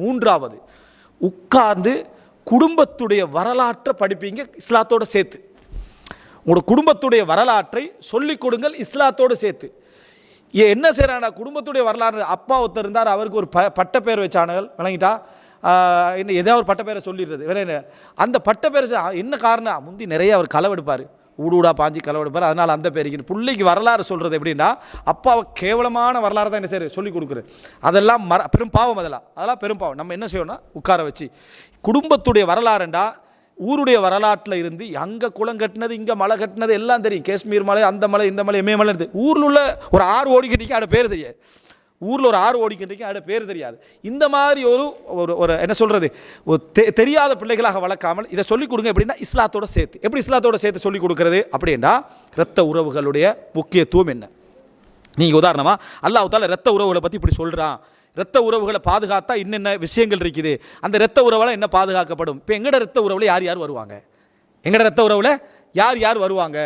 மூன்றாவது உட்கார்ந்து குடும்பத்துடைய வரலாற்றை படிப்பீங்க இஸ்லாத்தோட சேர்த்து. உங்களோட குடும்பத்துடைய வரலாற்றை சொல்லிக் கொடுங்கள் இஸ்லாத்தோடு சேர்த்து. ஏன் என்ன செய்கிறானா குடும்பத்துடைய வரலாறு அப்பா ஒருத்தர் இருந்தார் அவருக்கு ஒரு ப பட்டப்பேர் வச்சானுகள் விளங்கிட்டா? என்ன இன்னும் ஏதாவது ஒரு பட்டப்பேரை சொல்லிடுறது வேற என்ன அந்த பட்டப்பேரை என்ன காரணம்? முந்தி நிறைய அவர் களவெடுப்பார் ஊடு பாஞ்சி பாஞ்சு அதனால் அந்த பேருக்கு பிள்ளைக்கு வரலாறு சொல்கிறது எப்படின்னா அப்பாவை கேவலமான வரலாறு தான் என்ன செய்யறது சொல்லிக் கொடுக்குறது அதெல்லாம் மர பெரும் பாவம் அதெல்லாம். அதெல்லாம் பெரும் பாவம். நம்ம என்ன செய்யணும்னா உட்கார வச்சு. குடும்பத்துடைய வரலாறுண்டா ஊருடைய வரலாற்றில் இருந்து அங்கே குளம் கட்டினது இங்கே மலை கட்டினது எல்லாம் தெரியும். காஷ்மீர் மலை அந்த மலை இந்த மலை இமயமலை இருந்து ஊரில் உள்ள ஒரு ஆறு ஓடிக்கிட்டு அட பேர் தெரியாது. ஊரில் ஒரு ஆறு ஓடிக்கிட்டு அட பேர் தெரியாது. இந்த மாதிரி ஒரு ஒரு ஒரு என்ன சொல்கிறது ஒரு தெ தெரியாத பிள்ளைகளாக வளர்க்காமல் இதை சொல்லிக் கொடுங்க எப்படின்னா இஸ்லாத்தோட சேர்த்து. எப்படி இஸ்லாத்தோட சேர்த்து சொல்லிக் கொடுக்குறது? அப்படின்னா இரத்த உறவுகளுடைய முக்கியத்துவம் என்ன? நீங்கள் உதாரணமாக அல்லாஹால இரத்த ரத்த உறவுகளை பற்றி இப்படி சொல்கிறான் ரத்த உறவுகளை பாதுகாத்தா என்னென்ன விஷயங்கள் இருக்குது? அந்த ரத்த உறவுல என்ன பாதுகாக்கப்படும்? இப்போ எங்கட ரத்த உறவில் யார் யார் வருவாங்க? எங்கட ரத்த உறவில் யார் யார் வருவாங்க?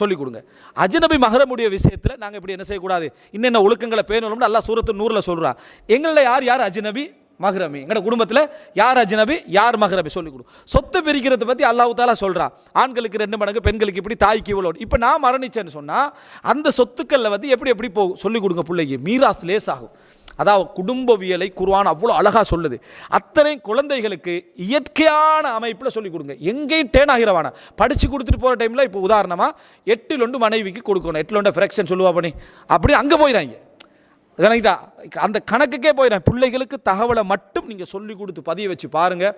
சொல்லிக் கொடுங்க அஜனபி மகரமுடைய விஷயத்தில் நாங்கள் இப்படி என்ன செய்யக்கூடாது? இன்னென்ன ஒழுக்கங்களை பேணணும்னு அல்லாஹ் சூரத்து நூறில் சொல்கிறான் எங்களில் யார் யார் அஜனபி மஹ்ரமி. எங்களோட குடும்பத்தில் யார் அஜ்னபி யார் மஹ்ரமி? சொல்லிக் கொடு சொத்து பிரிக்கிறத பற்றி அல்லாஹு தாலா சொல்கிறான் ஆண்களுக்கு ரெண்டு மடங்கு பெண்களுக்கு இப்படி தாய்க்கு இவ்வளோ இப்போ நான் மரணிச்சேன்னு சொன்னால் அந்த சொத்துக்களில் வந்து எப்படி எப்படி போகும்? சொல்லிக் கொடுங்க பிள்ளைக்கு. மீராஸ் லேஸ் ஆகும் அதாவது குடும்பவியலை குருவான் அவ்வளோ அழகாக சொல்லுது. அத்தனை குழந்தைகளுக்கு இயற்கையான அமைப்பில் சொல்லிக் கொடுங்க. எங்கேயும் டேன் ஆகிறவான படித்து கொடுத்துட்டு போகிற டைமில் இப்போ உதாரணமாக எட்டில் ஒன்று மனைவிக்கு கொடுக்கணும். எட்டில் ஒன்று ஃப்ரெக்ஷன் சொல்லுவா பண்ணி அப்படி அங்கே போயிடாங்க விளங்கிட்டா? அந்த கணக்குக்கே போயிடறேன் பிள்ளைகளுக்கு தகவலை மட்டும் நீங்கள் சொல்லி கொடுத்து பதிய வச்சு பாருங்கள்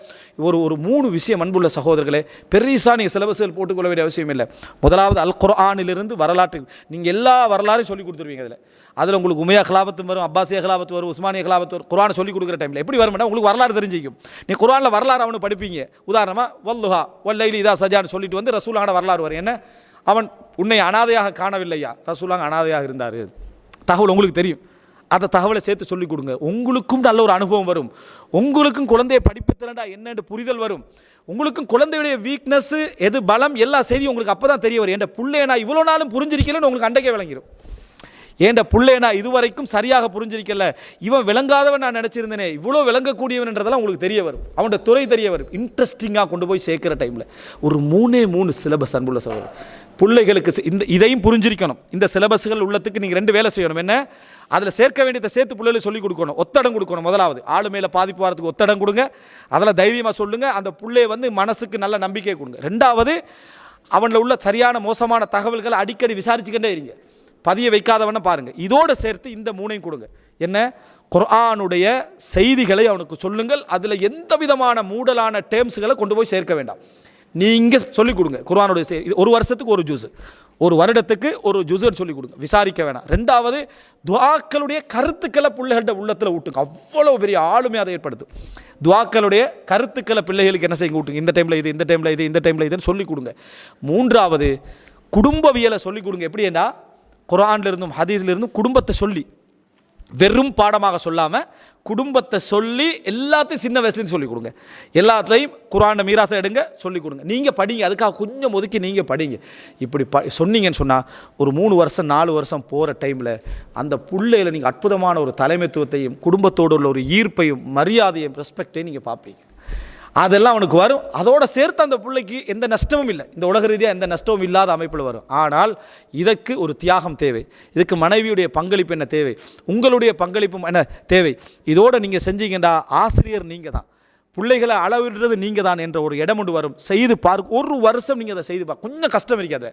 ஒரு ஒரு மூணு விஷயம் அன்புள்ள சகோதரர்களே பெரிசா நீங்கள் சிலபஸ்கள் போட்டுக்கொள்ள வேண்டிய அவசியம் இல்லை. முதலாவது அல் குரானிலிருந்து வரலாற்று நீங்கள் எல்லா வரலாறையும் சொல்லி கொடுத்துருவீங்க அதில். அதில் உங்களுக்கு உமையா கலாபத்து வரும் அப்பாசிய கலாபத்து வரும் உஸ்மானிய கலாபத்து வரும். குரான் சொல்லி கொடுக்குற டைமில் எப்படி வரும்னா உங்களுக்கு வரலாறு தெரிஞ்சிக்கும். நீ குரானில் வரலாறு அவனு படிப்பீங்க. உதாரணமாக வல்லுஹா வல்லைலி இதா சஜான்னு சொல்லிட்டு வந்து ரசூலான வரலாறு வரும். என்ன? அவன் உன்னை அனாதையாக காணவில்லையா? ரசூலாங்க அனாதையாக இருந்தார். தகவல் உங்களுக்கு தெரியும். அந்த தகவலை சேர்த்து சொல்லிக் கொடுங்க. உங்களுக்கும் நல்ல ஒரு அனுபவம் வரும். உங்களுக்கும் குழந்தைய படிப்பித்தலண்டா என்னென்று புரிதல் வரும். உங்களுக்கும் குழந்தையுடைய வீக்னஸ்ஸு எது பலம் எல்லா செய்தியும் உங்களுக்கு அப்போ தான் தெரிய வரும். என் புள்ளைய நான் இவ்வளோ நாளும் புரிஞ்சிருக்கலன்னு உங்களுக்கு அண்டைக்கே விளங்கிடும் ஏண்ட புள்ளைய நான் இதுவரைக்கும் சரியாக புரிஞ்சிருக்கல? இவன் விளங்காதவன் நான் நினச்சிருந்தேனே. இவ்வளோ விளங்கக்கூடியவன்றதெல்லாம் உங்களுக்கு தெரிய வரும். அவனோட துறை தெரிய வரும். இன்ட்ரெஸ்டிங்காக கொண்டு போய் சேர்க்குற டைமில் ஒரு மூணே மூணு சிலபஸ் அன்புள்ள சகோதரர். பிள்ளைகளுக்கு இந்த இதையும் புரிஞ்சிருக்கணும். இந்த சிலபஸ்கள் உள்ளத்துக்கு நீங்கள் ரெண்டு வேலை செய்யணும். என்ன? அதில் சேர்க்க வேண்டியதை சேர்த்து பிள்ளைகளுக்கு சொல்லிக் கொடுக்கணும். ஒத்தடம் கொடுக்கணும் முதலாவது. ஆளு மேலே பாதிப்பு வரதுக்கு ஒத்தடம் கொடுங்க. அதில் தைரியமாக சொல்லுங்கள் அந்த பிள்ளையை வந்து மனசுக்கு நல்ல நம்பிக்கை கொடுங்க. ரெண்டாவது அவனில் உள்ள சரியான மோசமான தகவல்களை அடிக்கடி விசாரிச்சுக்கிட்டே இருங்க. பதிய வைக்காதவன பாருங்க. இதோடு சேர்த்து இந்த மூணையும் கொடுங்க. என்ன? குர்ஆனுடைய செய்திகளை அவனுக்கு சொல்லுங்கள். அதில் எந்த விதமான மூடலான டேர்ம்ஸுகளை கொண்டு போய் சேர்க்க வேண்டாம். நீங்கள் சொல்லிக் கொடுங்க. குர்ஆனுடைய செய்தி ஒரு வருஷத்துக்கு ஒரு ஜூஸு. ஒரு வருடத்துக்கு ஒரு ஜூஸ்ன்னு சொல்லிக் கொடுங்க. விசாரிக்க வேணாம். ரெண்டாவது துவாக்களுடைய கருத்துக்களை பிள்ளைகள்கிட்ட உள்ளத்தில் ஊட்டுங்க. அவ்வளோ பெரிய ஆளுமை அதை ஏற்படுத்தும். துவாக்களுடைய கருத்துக்களை பிள்ளைகளுக்கு என்ன செய்யுங்க? ஊட்டுங்க. இந்த டைமில் இது இந்த டைமில் இது இந்த டைமில் இதுன்னு சொல்லிக் கொடுங்க. மூன்றாவது குடும்பவியலை சொல்லிக் கொடுங்க. எப்படின்னா குரான்லேருந்தும் ஹதீஸ்லேருந்தும் குடும்பத்தை சொல்லி வெறும் பாடமாக சொல்லாமல் குடும்பத்தை சொல்லி எல்லாத்தையும் சின்ன வயசுலேயும் சொல்லிக் கொடுங்க. எல்லாத்துலேயும் குரானை மீராசை எடுங்க சொல்லிக் கொடுங்க. நீங்கள் படிங்க அதுக்காக கொஞ்சம் ஒதுக்கி நீங்கள் படிங்க. இப்படி ப சொன்னீங்கன்னு சொன்னால் ஒரு மூணு வருஷம் நாலு வருஷம் போகிற டைமில் அந்த புள்ளையில் நீங்கள் அற்புதமான ஒரு தலைமைத்துவத்தையும் குடும்பத்தோடு உள்ள ஒரு ஈர்ப்பையும் மரியாதையும் ரெஸ்பெக்டையும் நீங்கள் பார்ப்பீங்க அதெல்லாம் அவனுக்கு வரும். அதோடு சேர்த்து அந்த பிள்ளைக்கு எந்த நஷ்டமும் இல்லை. இந்த உலக ரீதியாக எந்த நஷ்டமும் இல்லாத அமைப்பில் வரும். ஆனால் இதற்கு ஒரு தியாகம் தேவை. இதுக்கு மனைவியுடைய பங்களிப்பு என்ன தேவை? உங்களுடைய பங்களிப்பும் என்ன தேவை? இதோடு நீங்கள் செஞ்சீங்கடா ஆசிரியர் நீங்கள் தான் பிள்ளைகளை அளவிடுறது நீங்கள் தான் என்ற ஒரு இடம் ஒன்று வரும். செய்து பார்க்க ஒரு வருஷம் நீங்கள் அதை செய்து பார்க்க கொஞ்சம் கஷ்டம் இருக்காது